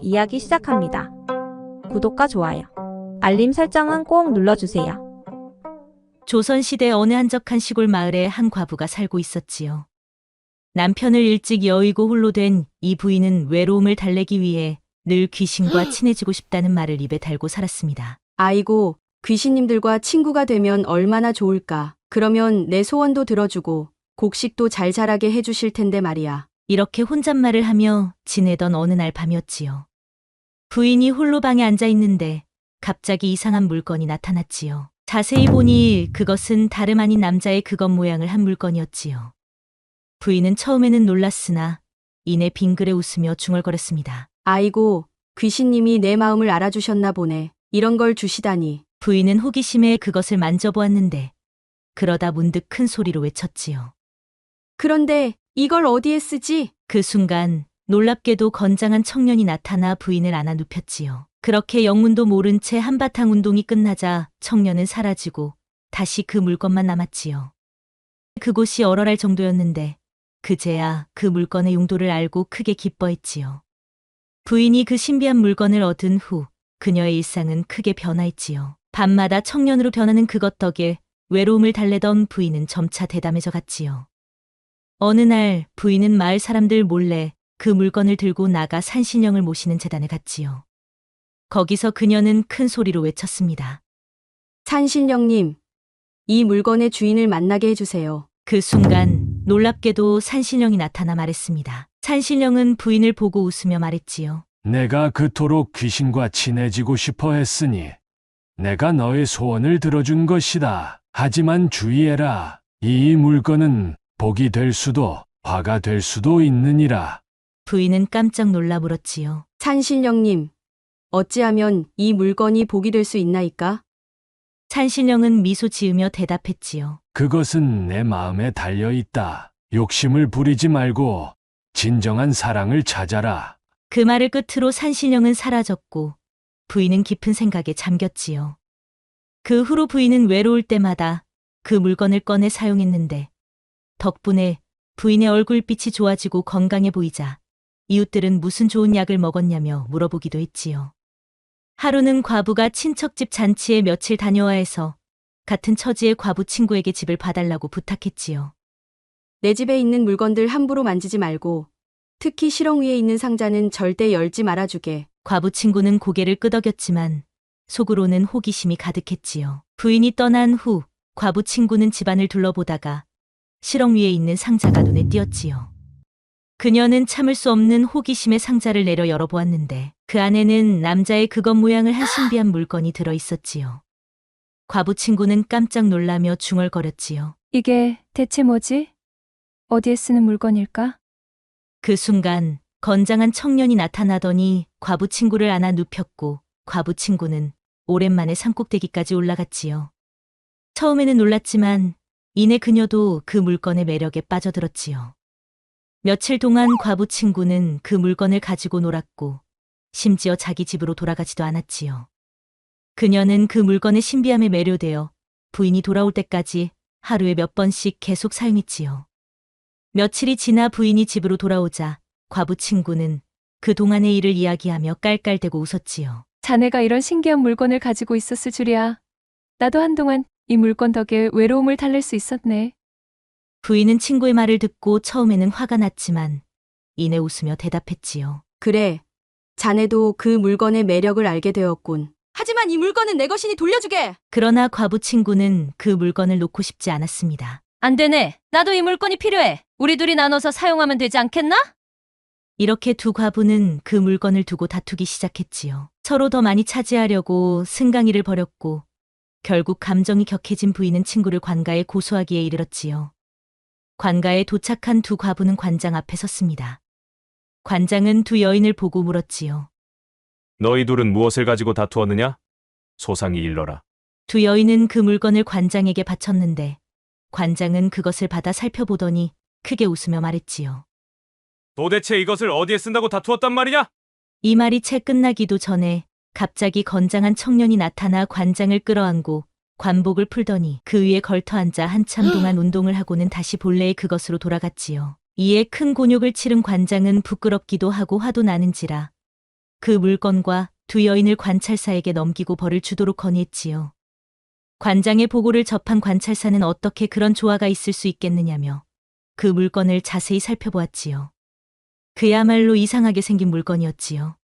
이야기 시작합니다. 구독과 좋아요, 알림 설정은 꼭 눌러주세요. 조선시대 어느 한적한 시골 마을에 한 과부가 살고 있었지요. 남편을 일찍 여의고 홀로 된 이 부인은 외로움을 달래기 위해 늘 귀신과 친해지고 싶다는 말을 입에 달고 살았습니다. 아이고, 귀신님들과 친구가 되면 얼마나 좋을까. 그러면 내 소원도 들어주고 곡식도 잘 자라게 해주실 텐데 말이야. 이렇게 혼잣말을 하며 지내던 어느 날 밤이었지요. 부인이 홀로 방에 앉아 있는데 갑자기 이상한 물건이 나타났지요. 자세히 보니 그것은 다름 아닌 남자의 그것 모양을 한 물건이었지요. 부인은 처음에는 놀랐으나 이내 빙그레 웃으며 중얼거렸습니다. 아이고, 귀신님이 내 마음을 알아주셨나 보네. 이런 걸 주시다니. 부인은 호기심에 그것을 만져보았는데 그러다 문득 큰 소리로 외쳤지요. 그런데 이걸 어디에 쓰지? 그 순간 놀랍게도 건장한 청년이 나타나 부인을 안아 눕혔지요. 그렇게 영문도 모른 채 한바탕 운동이 끝나자 청년은 사라지고 다시 그 물건만 남았지요. 그곳이 얼얼할 정도였는데 그제야 그 물건의 용도를 알고 크게 기뻐했지요. 부인이 그 신비한 물건을 얻은 후 그녀의 일상은 크게 변화했지요. 밤마다 청년으로 변하는 그것 덕에 외로움을 달래던 부인은 점차 대담해져 갔지요. 어느 날 부인은 마을 사람들 몰래 그 물건을 들고 나가 산신령을 모시는 재단에 갔지요. 거기서 그녀는 큰 소리로 외쳤습니다. 산신령님, 이 물건의 주인을 만나게 해주세요. 그 순간 놀랍게도 산신령이 나타나 말했습니다. 산신령은 부인을 보고 웃으며 말했지요. 내가 그토록 귀신과 친해지고 싶어 했으니 내가 너의 소원을 들어준 것이다. 하지만 주의해라. 이 물건은 복이 될 수도 화가 될 수도 있느니라. 부인은 깜짝 놀라 물었지요. 산신령님, 어찌하면 이 물건이 복이 될 수 있나이까? 산신령은 미소 지으며 대답했지요. 그것은 내 마음에 달려 있다. 욕심을 부리지 말고 진정한 사랑을 찾아라. 그 말을 끝으로 산신령은 사라졌고 부인은 깊은 생각에 잠겼지요. 그 후로 부인은 외로울 때마다 그 물건을 꺼내 사용했는데 덕분에 부인의 얼굴빛이 좋아지고 건강해 보이자 이웃들은 무슨 좋은 약을 먹었냐며 물어보기도 했지요. 하루는 과부가 친척집 잔치에 며칠 다녀와 해서 같은 처지의 과부 친구에게 집을 봐달라고 부탁했지요. 내 집에 있는 물건들 함부로 만지지 말고, 특히 실ong 위에 있는 상자는 절대 열지 말아주게. 과부 친구는 고개를 끄덕였지만 속으로는 호기심이 가득했지요. 부인이 떠난 후 과부 친구는 집안을 둘러보다가 실ong 위에 있는 상자가 눈에 띄었지요. 그녀는 참을 수 없는 호기심에 상자를 내려 열어보았는데 그 안에는 남자의 그것 모양을 한 신비한 물건이 들어 있었지요. 과부 친구는 깜짝 놀라며 중얼거렸지요. 이게 대체 뭐지? 어디에 쓰는 물건일까? 그 순간 건장한 청년이 나타나더니 과부 친구를 안아 눕혔고 과부 친구는 오랜만에 산꼭대기까지 올라갔지요. 처음에는 놀랐지만 이내 그녀도 그 물건의 매력에 빠져들었지요. 며칠 동안 과부 친구는 그 물건을 가지고 놀았고 심지어 자기 집으로 돌아가지도 않았지요. 그녀는 그 물건의 신비함에 매료되어 부인이 돌아올 때까지 하루에 몇 번씩 계속 사용했지요. 며칠이 지나 부인이 집으로 돌아오자 과부 친구는 그 동안의 일을 이야기하며 깔깔대고 웃었지요. 자네가 이런 신기한 물건을 가지고 있었을 줄이야. 나도 한동안 이 물건 덕에 외로움을 달랠 수 있었네. 부인은 친구의 말을 듣고 처음에는 화가 났지만 이내 웃으며 대답했지요. 그래, 자네도 그 물건의 매력을 알게 되었군. 하지만 이 물건은 내 것이니 돌려주게! 그러나 과부 친구는 그 물건을 놓고 싶지 않았습니다. 안 되네. 나도 이 물건이 필요해. 우리 둘이 나눠서 사용하면 되지 않겠나? 이렇게 두 과부는 그 물건을 두고 다투기 시작했지요. 서로 더 많이 차지하려고 승강이를 벌였고 결국 감정이 격해진 부인은 친구를 관가에 고소하기에 이르렀지요. 관가에 도착한 두 과부는 관장 앞에 섰습니다. 관장은 두 여인을 보고 물었지요. 너희 둘은 무엇을 가지고 다투었느냐? 소상히 일러라. 두 여인은 그 물건을 관장에게 바쳤는데 관장은 그것을 받아 살펴보더니 크게 웃으며 말했지요. 도대체 이것을 어디에 쓴다고 다투었단 말이냐? 이 말이 채 끝나기도 전에 갑자기 건장한 청년이 나타나 관장을 끌어안고 관복을 풀더니 그 위에 걸터 앉아 한참 동안 운동을 하고는 다시 본래의 그것으로 돌아갔지요. 이에 큰 곤욕을 치른 관장은 부끄럽기도 하고 화도 나는지라 그 물건과 두 여인을 관찰사에게 넘기고 벌을 주도록 건의했지요. 관장의 보고를 접한 관찰사는 어떻게 그런 조화가 있을 수 있겠느냐며 그 물건을 자세히 살펴보았지요. 그야말로 이상하게 생긴 물건이었지요.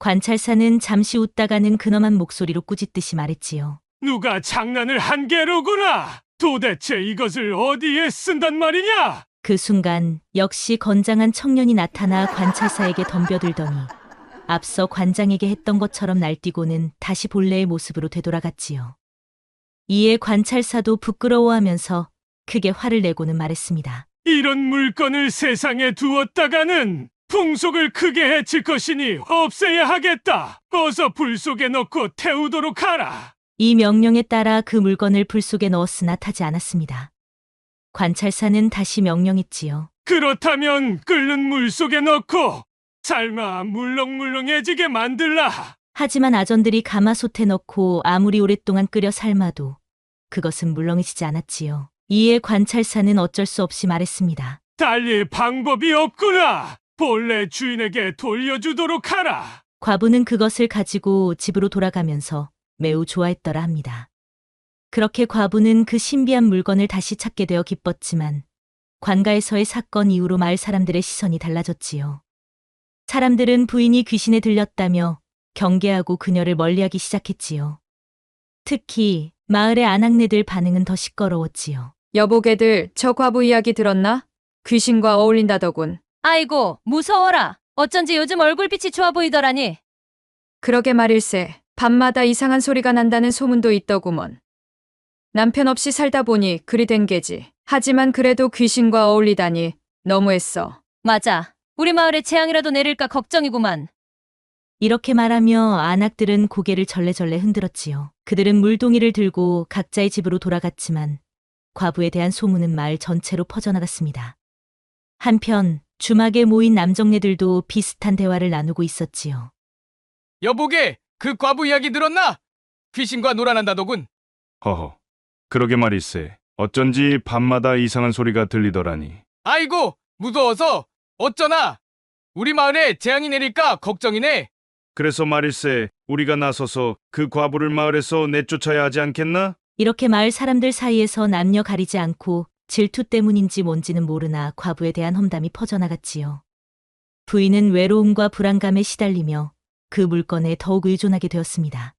관찰사는 잠시 웃다가는 근엄한 목소리로 꾸짖듯이 말했지요. 누가 장난을 한 게로구나. 도대체 이것을 어디에 쓴단 말이냐? 그 순간 역시 건장한 청년이 나타나 관찰사에게 덤벼들더니 앞서 관장에게 했던 것처럼 날뛰고는 다시 본래의 모습으로 되돌아갔지요. 이에 관찰사도 부끄러워하면서 크게 화를 내고는 말했습니다. 이런 물건을 세상에 두었다가는 풍속을 크게 해칠 것이니 없애야 하겠다. 어서 불 속에 넣고 태우도록 하라. 이 명령에 따라 그 물건을 불 속에 넣었으나 타지 않았습니다. 관찰사는 다시 명령했지요. 그렇다면 끓는 물 속에 넣고 삶아 물렁물렁해지게 만들라. 하지만 아전들이 가마솥에 넣고 아무리 오랫동안 끓여 삶아도 그것은 물렁해지지 않았지요. 이에 관찰사는 어쩔 수 없이 말했습니다. 달리 방법이 없구나. 본래 주인에게 돌려주도록 하라. 과부는 그것을 가지고 집으로 돌아가면서 매우 좋아했더라 합니다. 그렇게 과부는 그 신비한 물건을 다시 찾게 되어 기뻤지만 관가에서의 사건 이후로 마을 사람들의 시선이 달라졌지요. 사람들은 부인이 귀신에 들렸다며 경계하고 그녀를 멀리하기 시작했지요. 특히 마을의 아낙네들 반응은 더 시끄러웠지요. 여보게들, 저 과부 이야기 들었나? 귀신과 어울린다더군. 아이고, 무서워라. 어쩐지 요즘 얼굴빛이 좋아 보이더라니. 그러게 말일세. 밤마다 이상한 소리가 난다는 소문도 있더구먼. 남편 없이 살다 보니 그리 된 게지. 하지만 그래도 귀신과 어울리다니 너무했어. 맞아. 우리 마을에 재앙이라도 내릴까 걱정이구만. 이렇게 말하며 아낙들은 고개를 절레절레 흔들었지요. 그들은 물동이를 들고 각자의 집으로 돌아갔지만 과부에 대한 소문은 마을 전체로 퍼져나갔습니다. 한편 주막에 모인 남정네들도 비슷한 대화를 나누고 있었지요. 여보게, 그 과부 이야기 들었나? 귀신과 놀아난다더군. 허허. 그러게 말일세. 어쩐지 밤마다 이상한 소리가 들리더라니. 아이고, 무서워서 어쩌나? 우리 마을에 재앙이 내릴까 걱정이네. 그래서 말일세. 우리가 나서서 그 과부를 마을에서 내쫓아야 하지 않겠나? 이렇게 마을 사람들 사이에서 남녀 가리지 않고 질투 때문인지 뭔지는 모르나 과부에 대한 험담이 퍼져나갔지요. 부인은 외로움과 불안감에 시달리며 그 물건에 더욱 의존하게 되었습니다.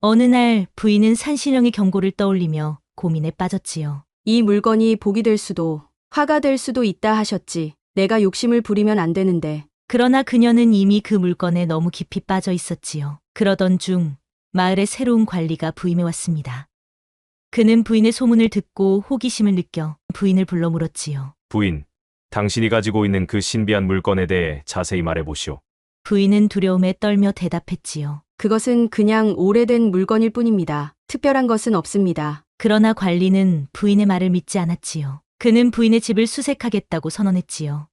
어느 날 부인은 산신령의 경고를 떠올리며 고민에 빠졌지요. 이 물건이 복이 될 수도 화가 될 수도 있다 하셨지. 내가 욕심을 부리면 안 되는데. 그러나 그녀는 이미 그 물건에 너무 깊이 빠져 있었지요. 그러던 중 마을의 새로운 관리가 부임해 왔습니다. 그는 부인의 소문을 듣고 호기심을 느껴 부인을 불러 물었지요. 부인, 당신이 가지고 있는 그 신비한 물건에 대해 자세히 말해보시오. 부인은 두려움에 떨며 대답했지요. 그것은 그냥 오래된 물건일 뿐입니다. 특별한 것은 없습니다. 그러나 관리는 부인의 말을 믿지 않았지요. 그는 부인의 집을 수색하겠다고 선언했지요.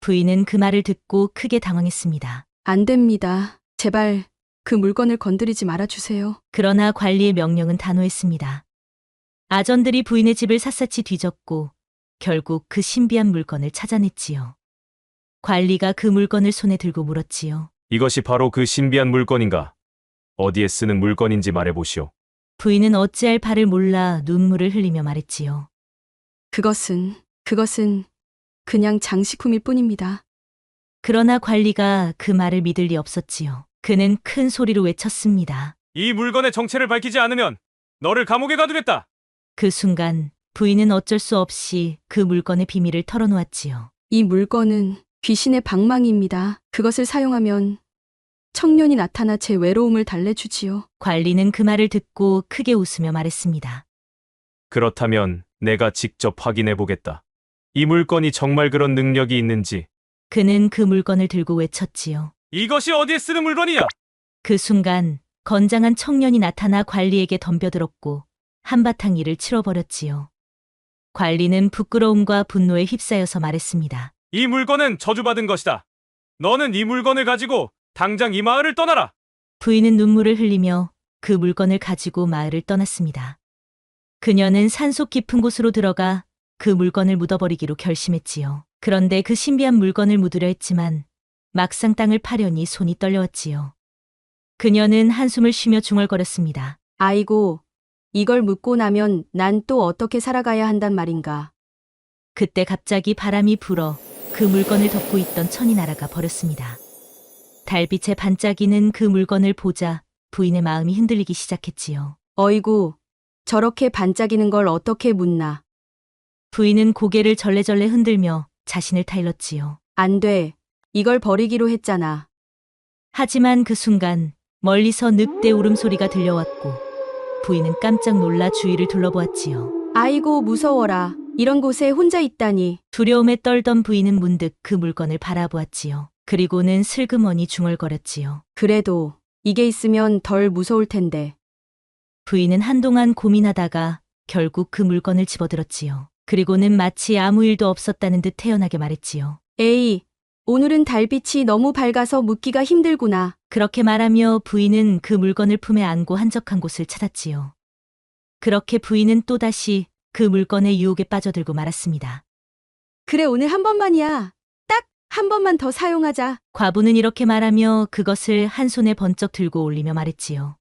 부인은 그 말을 듣고 크게 당황했습니다. 안 됩니다. 제발 그 물건을 건드리지 말아주세요. 그러나 관리의 명령은 단호했습니다. 아전들이 부인의 집을 샅샅이 뒤졌고 결국 그 신비한 물건을 찾아냈지요. 관리가 그 물건을 손에 들고 물었지요. 이것이 바로 그 신비한 물건인가? 어디에 쓰는 물건인지 말해보시오. 부인은 어찌할 바를 몰라 눈물을 흘리며 말했지요. 그것은, 그것은 그냥 장식품일 뿐입니다. 그러나 관리가 그 말을 믿을 리 없었지요. 그는 큰 소리로 외쳤습니다. 이 물건의 정체를 밝히지 않으면 너를 감옥에 가두겠다. 그 순간 부인은 어쩔 수 없이 그 물건의 비밀을 털어놓았지요. 이 물건은 귀신의 방망이입니다. 그것을 사용하면 청년이 나타나 제 외로움을 달래주지요. 관리는 그 말을 듣고 크게 웃으며 말했습니다. 그렇다면 내가 직접 확인해 보겠다. 이 물건이 정말 그런 능력이 있는지. 그는 그 물건을 들고 외쳤지요. 이것이 어디에 쓰는 물건이냐? 그 순간 건장한 청년이 나타나 관리에게 덤벼들었고 한바탕 일을 치러버렸지요. 관리는 부끄러움과 분노에 휩싸여서 말했습니다. 이 물건은 저주받은 것이다. 너는 이 물건을 가지고 당장 이 마을을 떠나라. 부인은 눈물을 흘리며 그 물건을 가지고 마을을 떠났습니다. 그녀는 산속 깊은 곳으로 들어가 그 물건을 묻어버리기로 결심했지요. 그런데 그 신비한 물건을 묻으려 했지만 막상 땅을 파려니 손이 떨려왔지요. 그녀는 한숨을 쉬며 중얼거렸습니다. 아이고, 이걸 묻고 나면 난 또 어떻게 살아가야 한단 말인가. 그때 갑자기 바람이 불어 그 물건을 덮고 있던 천이 날아가 버렸습니다. 달빛에 반짝이는 그 물건을 보자 부인의 마음이 흔들리기 시작했지요. 어이구, 저렇게 반짝이는 걸 어떻게 묻나. 부인은 고개를 절레절레 흔들며 자신을 타일렀지요. 안 돼. 이걸 버리기로 했잖아. 하지만 그 순간 멀리서 늑대 울음소리가 들려왔고 부인은 깜짝 놀라 주위를 둘러보았지요. 아이고, 무서워라. 이런 곳에 혼자 있다니. 두려움에 떨던 부인은 문득 그 물건을 바라보았지요. 그리고는 슬그머니 중얼거렸지요. 그래도 이게 있으면 덜 무서울 텐데. 부인은 한동안 고민하다가 결국 그 물건을 집어들었지요. 그리고는 마치 아무 일도 없었다는 듯 태연하게 말했지요. 에이, 오늘은 달빛이 너무 밝아서 묻기가 힘들구나. 그렇게 말하며 부인은 그 물건을 품에 안고 한적한 곳을 찾았지요. 그렇게 부인은 또다시 그 물건의 유혹에 빠져들고 말았습니다. 그래, 오늘 한 번만이야. 딱 한 번만 더 사용하자. 과부는 이렇게 말하며 그것을 한 손에 번쩍 들고 올리며 말했지요.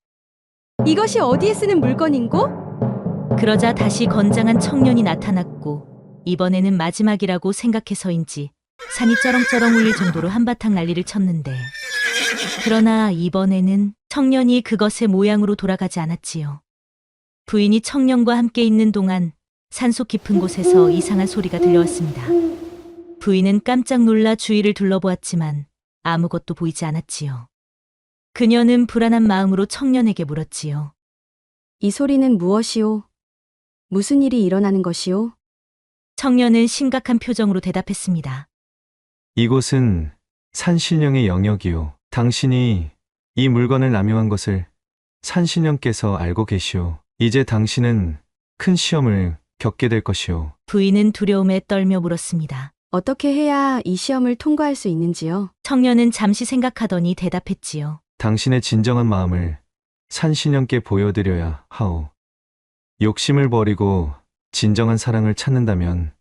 이것이 어디에 쓰는 물건인고? 그러자 다시 건장한 청년이 나타났고 이번에는 마지막이라고 생각해서인지 산이 쩌렁쩌렁 울릴 정도로 한바탕 난리를 쳤는데 그러나 이번에는 청년이 그것의 모양으로 돌아가지 않았지요. 부인이 청년과 함께 있는 동안 산속 깊은 곳에서 이상한 소리가 들려왔습니다. 부인은 깜짝 놀라 주위를 둘러보았지만 아무것도 보이지 않았지요. 그녀는 불안한 마음으로 청년에게 물었지요. 이 소리는 무엇이오? 무슨 일이 일어나는 것이오? 청년은 심각한 표정으로 대답했습니다. 이곳은 산신령의 영역이요. 당신이 이 물건을 남용한 것을 산신령께서 알고 계시오. 이제 당신은 큰 시험을 겪게 될 것이오. 부인은 두려움에 떨며 물었습니다. 어떻게 해야 이 시험을 통과할 수 있는지요? 청년은 잠시 생각하더니 대답했지요. 당신의 진정한 마음을 산신령께 보여드려야 하오. 욕심을 버리고 진정한 사랑을 찾는다면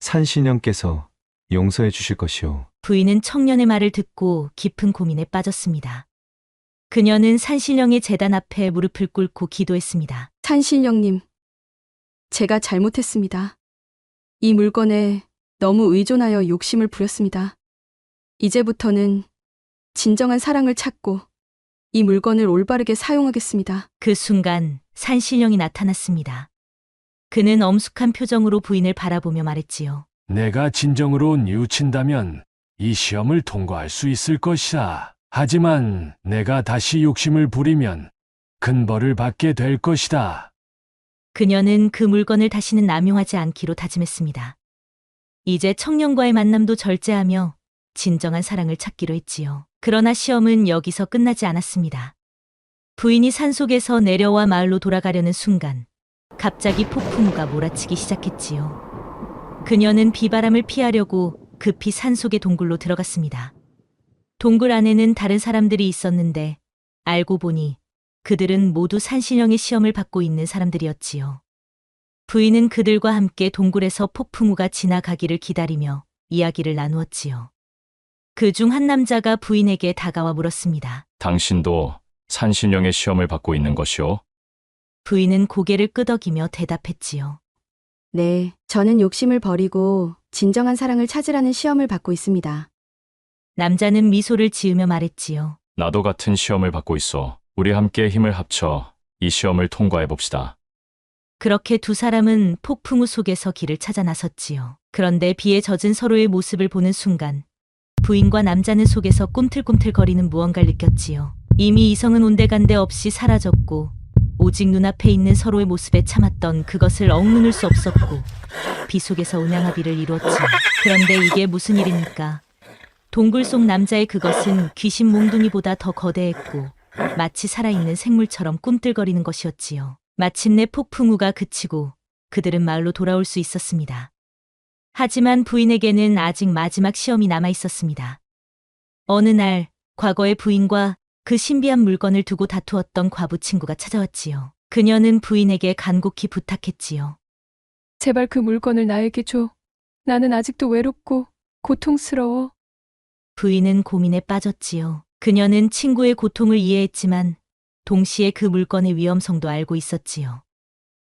산신령께서 용서해 주실 것이오. 부인은 청년의 말을 듣고 깊은 고민에 빠졌습니다. 그녀는 산신령의 재단 앞에 무릎을 꿇고 기도했습니다. 산신령님, 제가 잘못했습니다. 이 물건에 너무 의존하여 욕심을 부렸습니다. 이제부터는 진정한 사랑을 찾고 이 물건을 올바르게 사용하겠습니다. 그 순간 산신령이 나타났습니다. 그는 엄숙한 표정으로 부인을 바라보며 말했지요. 내가 진정으로 뉘우친다면 이 시험을 통과할 수 있을 것이다. 하지만 내가 다시 욕심을 부리면 큰 벌을 받게 될 것이다. 그녀는 그 물건을 다시는 남용하지 않기로 다짐했습니다. 이제 청년과의 만남도 절제하며 진정한 사랑을 찾기로 했지요. 그러나 시험은 여기서 끝나지 않았습니다. 부인이 산속에서 내려와 마을로 돌아가려는 순간 갑자기 폭풍우가 몰아치기 시작했지요. 그녀는 비바람을 피하려고 급히 산속의 동굴로 들어갔습니다. 동굴 안에는 다른 사람들이 있었는데 알고 보니 그들은 모두 산신령의 시험을 받고 있는 사람들이었지요. 부인은 그들과 함께 동굴에서 폭풍우가 지나가기를 기다리며 이야기를 나누었지요. 그 중 한 남자가 부인에게 다가와 물었습니다. 당신도 산신령의 시험을 받고 있는 것이오? 부인은 고개를 끄덕이며 대답했지요. 네, 저는 욕심을 버리고 진정한 사랑을 찾으라는 시험을 받고 있습니다. 남자는 미소를 지으며 말했지요. 나도 같은 시험을 받고 있어. 우리 함께 힘을 합쳐 이 시험을 통과해 봅시다. 그렇게 두 사람은 폭풍우 속에서 길을 찾아 나섰지요. 그런데 비에 젖은 서로의 모습을 보는 순간 부인과 남자는 속에서 꿈틀꿈틀거리는 무언가를 느꼈지요. 이미 이성은 온데간데 없이 사라졌고 오직 눈앞에 있는 서로의 모습에 참았던 그것을 억누를 수 없었고 비 속에서 운양합의를 이루었지요. 그런데 이게 무슨 일입니까? 동굴 속 남자의 그것은 귀신 몽둥이보다 더 거대했고 마치 살아있는 생물처럼 꿈틀거리는 것이었지요. 마침내 폭풍우가 그치고 그들은 마을로 돌아올 수 있었습니다. 하지만 부인에게는 아직 마지막 시험이 남아 있었습니다. 어느 날 과거의 부인과 그 신비한 물건을 두고 다투었던 과부 친구가 찾아왔지요. 그녀는 부인에게 간곡히 부탁했지요. 제발 그 물건을 나에게 줘. 나는 아직도 외롭고 고통스러워. 부인은 고민에 빠졌지요. 그녀는 친구의 고통을 이해했지만 동시에 그 물건의 위험성도 알고 있었지요.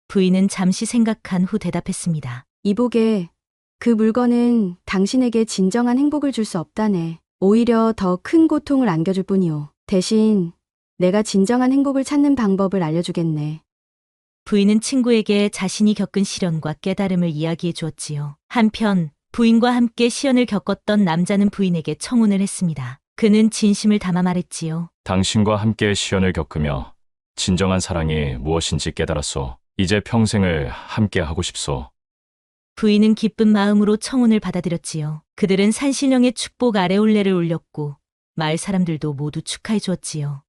부인은 잠시 생각한 후 대답했습니다. 이보게, 그 물건은 당신에게 진정한 행복을 줄 수 없다네. 오히려 더 큰 고통을 안겨줄 뿐이오. 대신 내가 진정한 행복을 찾는 방법을 알려주겠네. 부인은 친구에게 자신이 겪은 시련과 깨달음을 이야기해 주었지요. 한편 부인과 함께 시련을 겪었던 남자는 부인에게 청혼을 했습니다. 그는 진심을 담아 말했지요. 당신과 함께 시련을 겪으며 진정한 사랑이 무엇인지 깨달았소. 이제 평생을 함께 하고 싶소. 부인은 기쁜 마음으로 청혼을 받아들였지요. 그들은 산신령의 축복 아래 올레를 올렸고 마을 사람들도 모두 축하해 주었지요.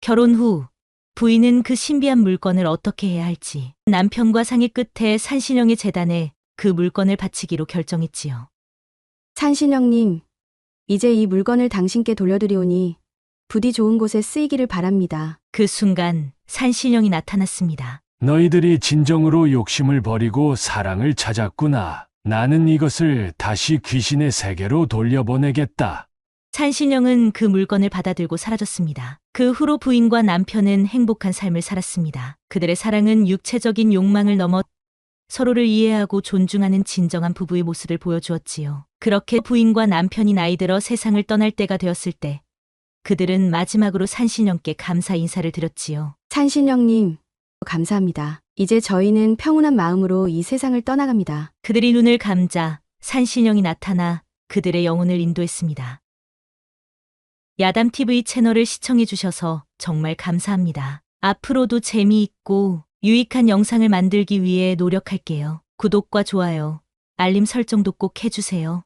결혼 후 부인은 그 신비한 물건을 어떻게 해야 할지 남편과 상의 끝에 산신령의 재단에 그 물건을 바치기로 결정했지요. 산신령님, 이제 이 물건을 당신께 돌려드리오니 부디 좋은 곳에 쓰이기를 바랍니다. 그 순간 산신령이 나타났습니다. 너희들이 진정으로 욕심을 버리고 사랑을 찾았구나. 나는 이것을 다시 귀신의 세계로 돌려보내겠다. 산신령은 그 물건을 받아들고 사라졌습니다. 그 후로 부인과 남편은 행복한 삶을 살았습니다. 그들의 사랑은 육체적인 욕망을 넘어 서로를 이해하고 존중하는 진정한 부부의 모습을 보여주었지요. 그렇게 부인과 남편이 나이 들어 세상을 떠날 때가 되었을 때 그들은 마지막으로 산신령께 감사 인사를 드렸지요. 산신령님, 감사합니다. 이제 저희는 평온한 마음으로 이 세상을 떠나갑니다. 그들이 눈을 감자 산신령이 나타나 그들의 영혼을 인도했습니다. 야담TV 채널을 시청해주셔서 정말 감사합니다. 앞으로도 재미있고 유익한 영상을 만들기 위해 노력할게요. 구독과 좋아요, 알림 설정도 꼭 해주세요.